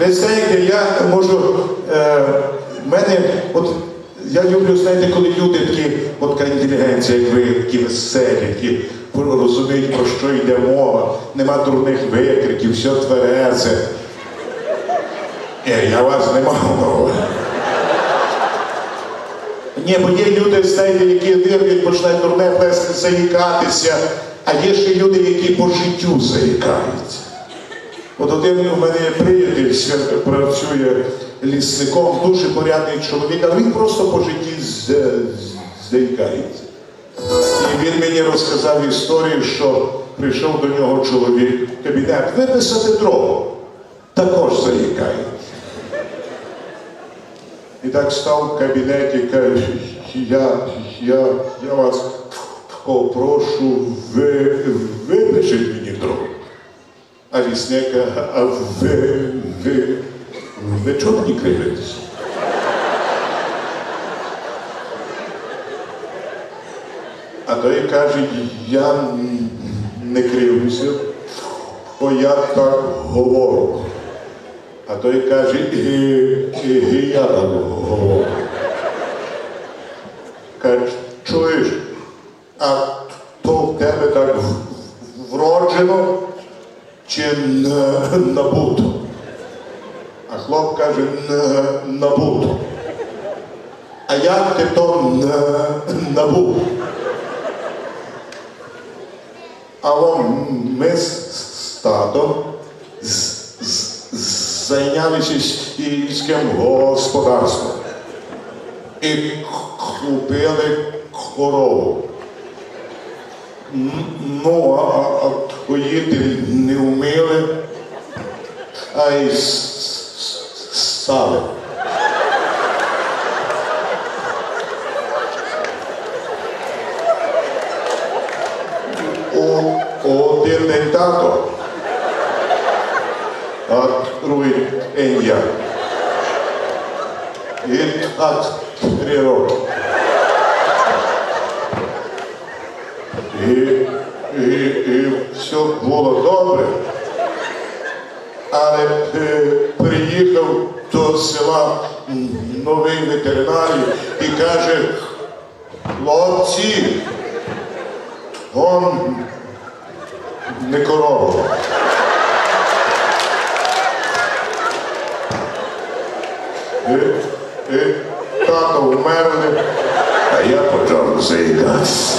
Ви знаєте, я можу. Е, мене, от я люблю, знаєте, коли люди такі, от така інтелігенція, як ви, такі веселі, які розуміють, про що йде мова, нема дурних викриків, все тверезе. Е, я вас не мав увазі. Ні, бо є люди, знаєте, які вірять, починають дурне плести заїкатися, а є ще люди, які по життю заїкаються. От один у мене є приятель, працює лісником, дуже порядний чоловік, але він просто по житті з- з- І він мені розказав історію, що прийшов до нього чоловік в кабінет виписати дрова. Також заїкається. І так став в кабінеті, каже, я, я, я вас попрошу, ви. А лісник, а ви, ви, ви чого мені кривитесь? А той каже, я не кривлюся, бо я так говорю. А той каже, і, і, я так говорю. Каже, чуєш, а то в тебе так вроджено чи на- набуто? А хлоп каже, «На- набуто. А як ти то на- набув? А он ми з татом зайнялися сільським господарством і купили корову. Ну, а, а, а поїти не вміли, а й с- с- стали. О, один день тато, а другий день я. І так три роки. І, і, і все було добре. Але е, приїхав до села новий ветеринарій і каже, хлопці, он не корова. І, і тато вмерли, а я почав заїкатися.